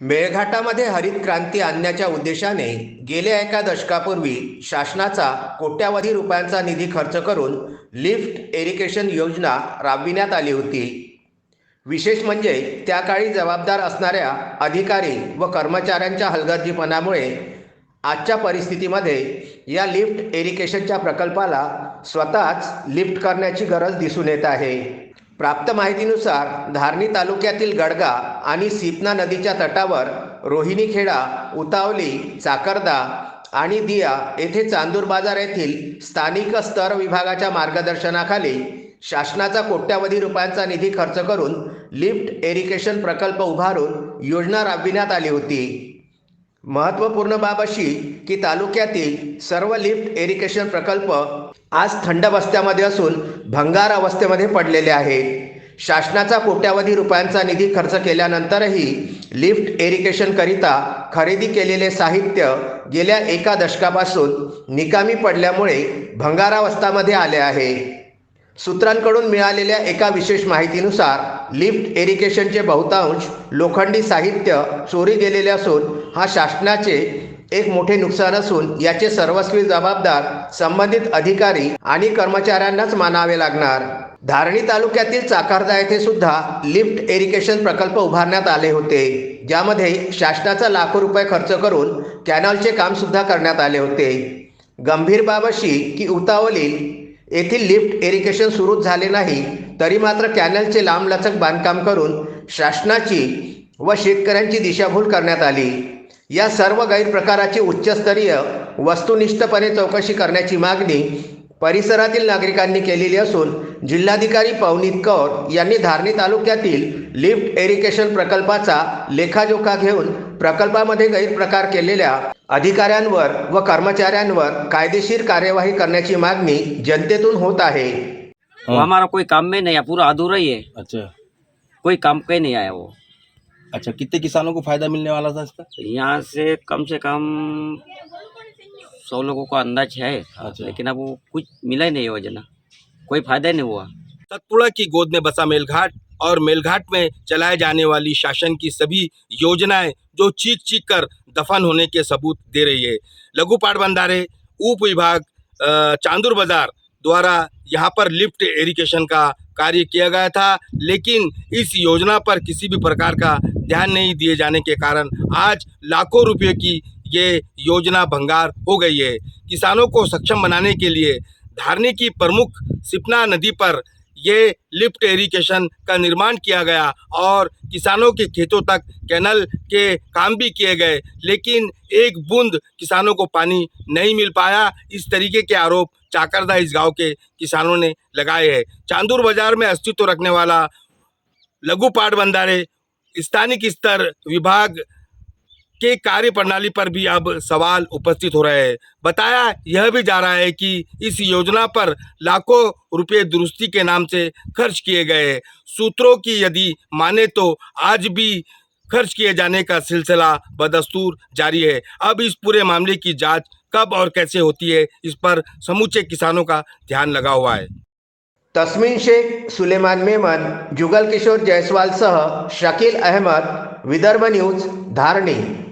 मेळघाटामध्ये हरित क्रांती आणण्याच्या उद्देशाने गेल्या एका दशकापूर्वी शासनाचा कोट्यावधी रुपयांचा निधी खर्च करून लिफ्ट एरिकेशन योजना राबविण्यात आली होती. विशेष म्हणजे त्या काळी जबाबदार असणाऱ्या अधिकारी व कर्मचाऱ्यांच्या हलगर्जीपणामुळे आजच्या परिस्थितीमध्ये या लिफ्ट एरिकेशनच्या प्रकल्पाला स्वतःच लिफ्ट करण्याची गरज दिसून येत आहे. प्राप्त माहितीनुसार धारणी तालुक्यातील गडगा आणि सिपना नदीच्या तटावर रोहिणीखेडा उतावली चाकरदा आणि दिया येथे चांदूर बाजार येथील स्थानिक स्तर विभागाच्या मार्गदर्शनाखाली शासनाचा कोट्यावधी रुपयांचा निधी खर्च करून लिफ्ट एरिकेशन प्रकल्प उभारून योजना राबविण्यात आली होती. महत्त्वपूर्ण बाब अशी की तालुक्यातील सर्व लिफ्ट एरिकेशन प्रकल्प आज थंड बस्त्यामध्ये असून भंगार अवस्थेमध्ये पडलेले आहेत शासनाचा कोट्यावधी रुपयांचा निधी खर्च केल्यानंतरही लिफ्ट एरिकेशनकरिता खरेदी केलेले साहित्य गेल्या एका दशकापासून निकामी पडल्यामुळे भंगारावस्थामध्ये आले आहे. सूत्रांकडून मिळालेल्या एका विशेष माहितीनुसार लिफ्ट एरिकेशनचे बहुतांश लोखंडी साहित्य चोरी गेलेले असून हा शासनाचे एक मोठे नुकसान असून याचे सर्वस्वी जबाबदार संबंधित अधिकारी आणि कर्मचाऱ्यांनाच मानावे लागणार. धारणी तालुक्यातील चाकारदा येथे सुद्धा लिफ्ट एरिकेशन प्रकल्प उभारण्यात आले होते ज्यामध्ये शासनाचा लाखो रुपये खर्च करून कॅनॉलचे काम सुद्धा करण्यात आले होते. गंभीर बाब अशी की उतावली येथील लिफ्ट एरिकेशन सुरू झाले नाही तरी मात्र कॅनलचे लांबलचक बांधकाम करून शासनाची व शेतकऱ्यांची दिशाभूल करण्यात आली. या सर्व गैरप्रकाराची उच्चस्तरीय वस्तुनिष्ठपणे चौकशी करण्याची मागणी परिसरातील नागरिकांनी केलेली असून जिल्हाधिकारी पवनीत कौर यांनी धारणी तालुक्यातील लिफ्ट एरिकेशन प्रकल्पाचा लेखाजोखा घेऊन प्रकल्पामध्ये गैरप्रकार केलेल्या अधिकाऱ्यांवर व कर्मचाऱ्यांवर कायदेशीर कार्यवाही करण्याची मागणी जनतेतून होत आहे. वो हमारा कोई काम में नहीं है पूरा अधूरा ही है। अच्छा। कोई काम पे नहीं आया वो। अच्छा कितने किसानों को फायदा मिलने वाला था इसका? यहाँ से कम से कम सौ लोगों का अंदाज है अच्छा। लेकिन अब वो कुछ मिला ही नहीं योजना। कोई फायदा ही नहीं हुआ। सतपुड़ा की गोद में बसा मेलघाट। और मेलघाट में चलाए जाने वाली शासन की सभी योजनाएँ जो चीख चीख कर दफन होने के सबूत दे रही है। लघु पाट बंधारे उप विभाग चांदूर बाज़ार द्वारा यहाँ पर लिफ्ट एरिकेशन का कार्य किया गया था, लेकिन इस योजना पर किसी भी प्रकार का ध्यान नहीं दिए जाने के कारण आज लाखों रुपये की ये योजना भंगार हो गई है। किसानों को सक्षम बनाने के लिए धारनी की प्रमुख सिपना नदी पर ये लिफ्ट एरिकेशन का निर्माण किया गया और किसानों के खेतों तक कैनल के काम भी किए गए, लेकिन एक बूंद किसानों को पानी नहीं मिल पाया। इस तरीके के आरोप चाकरदा इस गाँव के किसानों ने लगाए हैं। चांदूर बाज़ार में अस्तित्व रखने वाला लघु पाट बंधारे स्थानिक स्तर विभाग के कार्य प्रणाली पर भी अब सवाल उपस्थित हो रहे हैं। बताया यह भी जा रहा है कि इस योजना पर लाखों रुपए दुरुस्ती के नाम से खर्च किए गए सूत्रों की यदि माने तो आज भी खर्च किए जाने का सिलसिला बदस्तूर जारी है। अब इस पूरे मामले की जाँच कब और कैसे होती है, इस पर समूचे किसानों का ध्यान लगा हुआ है। तस्मीन शेख सुलेमान मेमन, जुगल किशोर जायसवाल सह शकील अहमद, विदर्भ न्यूज़, धारणी।